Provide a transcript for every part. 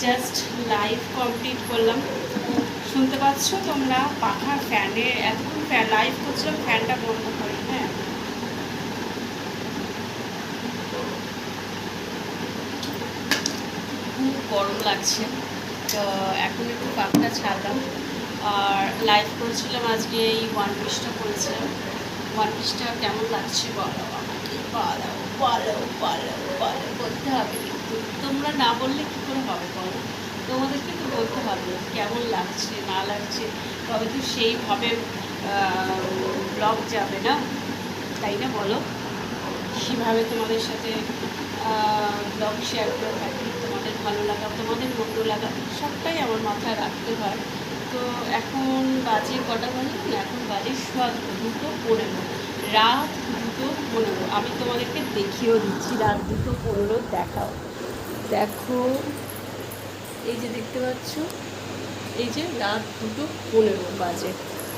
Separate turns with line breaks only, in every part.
Just live complete করলাম। শুনতে পাচ্ছ তোমরা? পাখা ফ্যানে, এতক্ষণ ফ্যান লাইভ করছিলাম, ফ্যানটা বন্ধ করি হ্যাঁ। খুব গরম লাগছে। তো এখন একটু পাখাটা ছাড়লাম। আর লাইভ করেছিলাম আজকে এই ওয়ান পিসটা করেছিলাম। ওয়ান পিসটা কেমন লাগছে বলো আমাকে? বলো বলো বলো বলো, বলতে হবে। তোমরা না বললে কী করে হবে বলো? তোমাদেরকে তো বলতে হবে কেমন লাগছে, না লাগছে। তবে তো সেইভাবে ব্লগ যাবে না? তাই না বলো? সেভাবে তোমাদের সাথে ব্লগ শেয়ার করে থাকি। তোমাদের ভালো লাগা, তোমাদের মন্দ লাগা, সবটাই আমার মাথায় রাখতে হয়। তো এখন বাজে কটা না এখন বাজে দুটো দুটো পনেরো। রাত দুটো পনেরো। আমি তোমাদেরকে দেখিয়েও দিচ্ছি, রাত দুটো পনেরো দেখাও। দেখো, এই যে দেখতে পাচ্ছ, এই যে রাত দুটো পনেরো বাজে।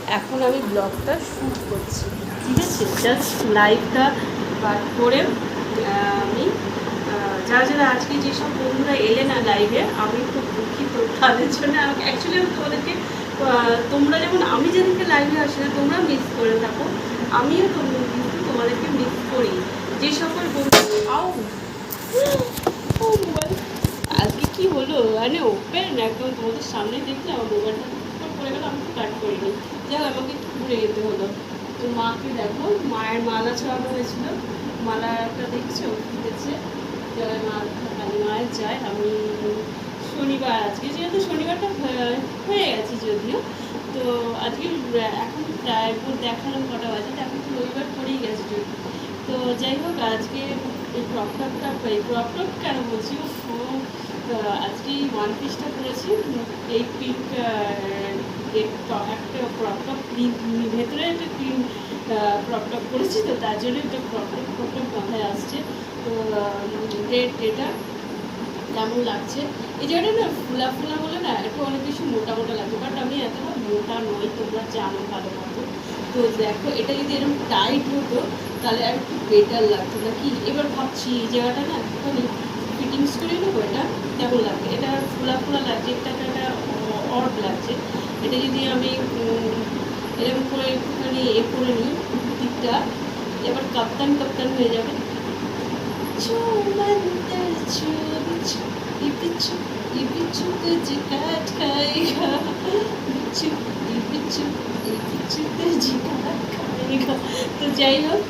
এখন আমি ব্লগটা শ্যুট করছি, ঠিক আছে? জাস্ট লাইভটা বার করে আমি যারা যারা আজকে যেসব বন্ধুরা এলে না লাইভে আমি খুব দুঃখিত। তাদের জন্য অ্যাকচুয়ালি আমি তোমাদেরকে তোমরা যেমন, আমি যেদিনকে লাইভে আসি না, তোমরা মিস করে থাকো। আমিও তোম- কিন্তু তোমাদেরকে মিস করি। যে সকল বন্ধু আও ও মোবাইল আজকে কি হলো মানে ওপেন একদম তোমাদের সামনে দেখলে আমার মোবাইলটা টুকটুক করে গেল, আমি কাট করিনি। যাই আমাকে একটু ঘুরে যেতে হলো। তো মাকে দেখো, মায়ের মালা ছড়ানো হয়েছিল। মালাটা দেখছ? ফুটেছে জয় মা কালী মায়ের যায়, আমি শনিবার আজকে, যেহেতু শনিবারটা হয়ে- গেছে যদিও, তো আজকে এখন প্রায় দেখালাম কটা বাজে এখন তো রবিবার পরেই গেছে যদি তো যাই হোক, আজকে এই ক্রপ টপটা এই ক্রপ টপ কেন বলছি? ও আজকে এই ওয়ান পিসটা করেছি। এই পিঙ্ক একটা ক্রপ টপ ভেতরে একটা ক্রিম ক্রপ টপ করেছি, তো তার জন্য একটা ক্রপ টপ ক্রপ টপ মাথায় আসছে। তো রেড এটা কেমন লাগছে? এই জায়গাটা না ফুলা ফুলা বলে না, একটু অনেক বেশি মোটা মোটা লাগছে বাট আমি এতটা মোটা নই, তোমরা জানো ভালো মতো। তো দেখো, এটা যদি এরকম টাইট হতো, তাহলে আর একটু বেটার লাগতো। নাকি? এবার ভাবছি, এই জায়গাটা না একটুখানি ইউজ করে নেব এটা? কেমন লাগবে। এটা ফোলা ফোলা লাগছে, এটা একটা অর্ড লাগছে। এটা যদি আমি এরকম করে একটুখানি এ করে নিই, দিকটা, এবার কাপ্তান কাপ্তান হয়ে যাবে। তো যাই হোক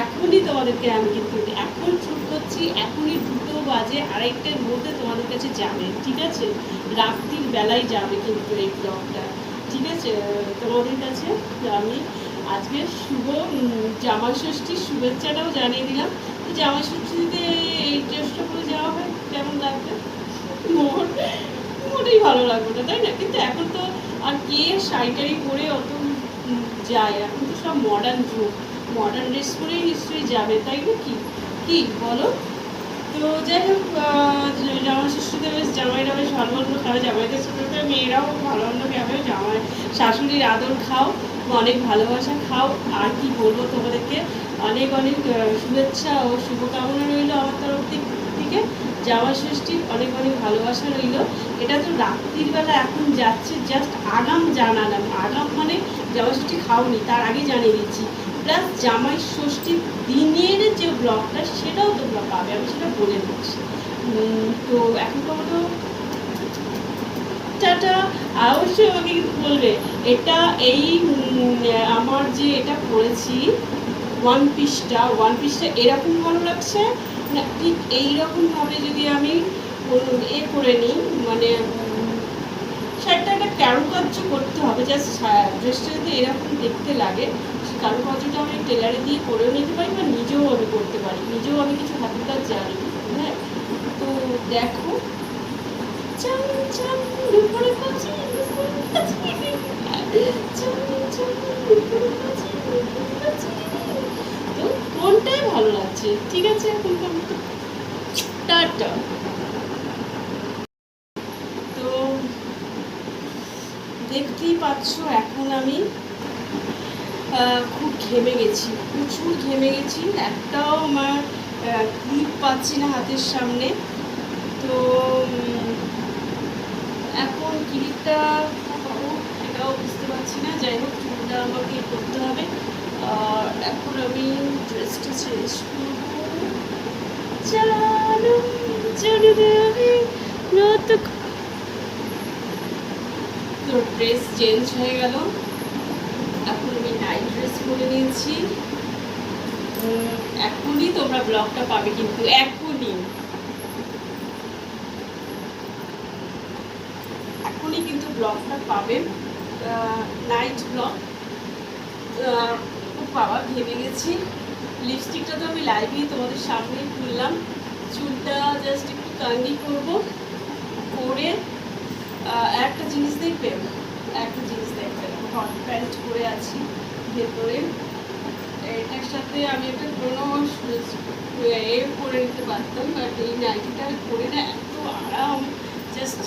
এখনই তোমাদেরকে আমি কিন্তু এখন শুট করছি, এখনই দুটো বাজে আড়াইটার মধ্যে তোমাদের কাছে যাবে, ঠিক আছে? রাত্রির বেলায় যাবে কিন্তু এই ব্লগটা ঠিক আছে? তোমাদের কাছে আমি আজকে শুভ জামা ষষ্ঠীর শুভেচ্ছাটাও জানিয়ে দিলাম। তো জামা ষষ্ঠীতে এই ড্রেসটা পরে যাওয়া হয়, কেমন লাগবে? মোর, মোটেই ভালো লাগবে না, তাই না? কিন্তু এখন তো আর কে শাড়িটারি পরে অত যায়? এখন তো সব মডার্ন যুগ। মডার্ন ড্রেস পরেই নিশ্চয়ই যাবে, তাই না? কি? কি? বলো। তো যাই হোক জামা ষষ্ঠীতে বেশ, জামাইরা বেশ ভালো মন্দ খাবে। জামাইদের সাথে মেয়েরাও ভালো মন্দ খাবে। জামাই শাশুড়ির আদর খাও, অনেক ভালোবাসা খাও। আর কি বলব তোমাদেরকে? অনেক অনেক শুভেচ্ছা ও শুভকামনা রইল আমার তরফ থেকে। জামা ষষ্ঠীর অনেক অনেক ভালোবাসা রইল। এটা তো রাত্রির বেলা এখন যাচ্ছে জাস্ট আগাম জানালাম। আগাম মানে জামা ষষ্ঠী খাওনি, তার আগে জানিয়ে দিচ্ছি। প্লাস জামাই ষষ্ঠীর দিনের যে ব্লগটা সেটাও তো ব্লগ পাবে। আমি সেটা বলে দিচ্ছি। তো এখন তো টাটা। অবশ্যই আমাকে কিন্তু বলবে, এটা এই আমার যে এটা করেছি ওয়ান পিসটা ওয়ান পিসটা এরকম ভালো লাগছে? না, ঠিক এইরকমভাবে যদি আমি এ করে নিই মানে শাড়িটা একটা কারুকার্য করতে হবে জাস্ট ড্রেসটা যদি এরকম দেখতে লাগে। কারুকার্যটা আমি টেলারে দিয়ে করেও নিতে পারি বা নিজেও আমি করতে পারি। নিজেও আমি কিছু হাতের কাজ জানি হ্যাঁ? তো দেখো তো কোনটাই ভালো লাগছে? ঠিক আছে, এখন তো টাটা। তো দেখতেই পাচ্ছ, এখন আমি খুব ঘেমে গেছি, প্রচুর ঘেমে গেছি, একটাও আমার ক্লিপ পাচ্ছি না হাতের সামনে। তো এখন ক্লিপটা পাবো সেটাও বুঝতে পারছি না। যাই হোক, চুলটা আমাকে করতে হবে। আর এখন আমি ড্রেসটা চেঞ্জ করব। জানো তো ড্রেস চেঞ্জ হয়ে গেল। এখন আমি নাইট ড্রেস পরে নিয়েছি। এখনই তোমরা ব্লগটা পাবে কিন্তু এখনই। এখনই কিন্তু ব্লগটা পাবে। নাইট ব্লগ খুব বাবা ভেবে গেছি। লিপস্টিকটা তো আমি লাইভেই তোমাদের সামনেই খুললাম চুলটা জাস্ট একটু কান্ডি করব। করে একটা জিনিস দেখবে? একটা জিনিস দেখবে। হট প্যান্ট পরে আছি ভেতরে। এটার সাথে আমি একটা কোনো এ করে নিতে পারতাম বাট এই নাইটিটা পরে না, এত আরাম জাস্ট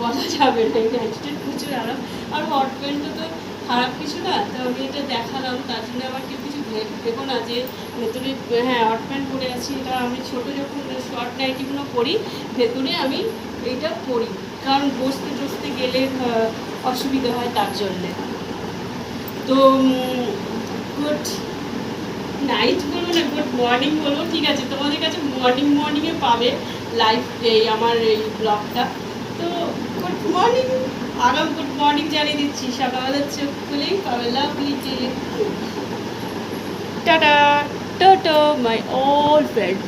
বলা যাবে না, এই নাইটিটার প্রচুর আরাম। আর হট প্যান্টটা তো খারাপ কিছু না, তো আমি এটা দেখালাম, তার জন্য আমার কেউ কিছু ভেবো না যে ভেতরে হ্যাঁ হট প্যান্ট পরে আছি, এটা আমি ছোটো যখন শর্ট নাইটিগুলো পরি, ভেতরে আমি এইটা পরি। কারণ বসতে গেলে অসুবিধা হয় তার জন্যে। তো গুড নাইট বলব না গুড মর্নিং বলব, ঠিক আছে, তোমাদের কাছে মর্নিং মর্নিংয়ে পাবে লাইভ এই আমার এই ব্লগটা তো গুড মর্নিং আগাম গুড মর্নিং জানিয়ে দিচ্ছি সকালবেলা চোখ খুলেই পাবে লাভলি টাটা টোটো মাই ওল্ড ফ্রেন্ড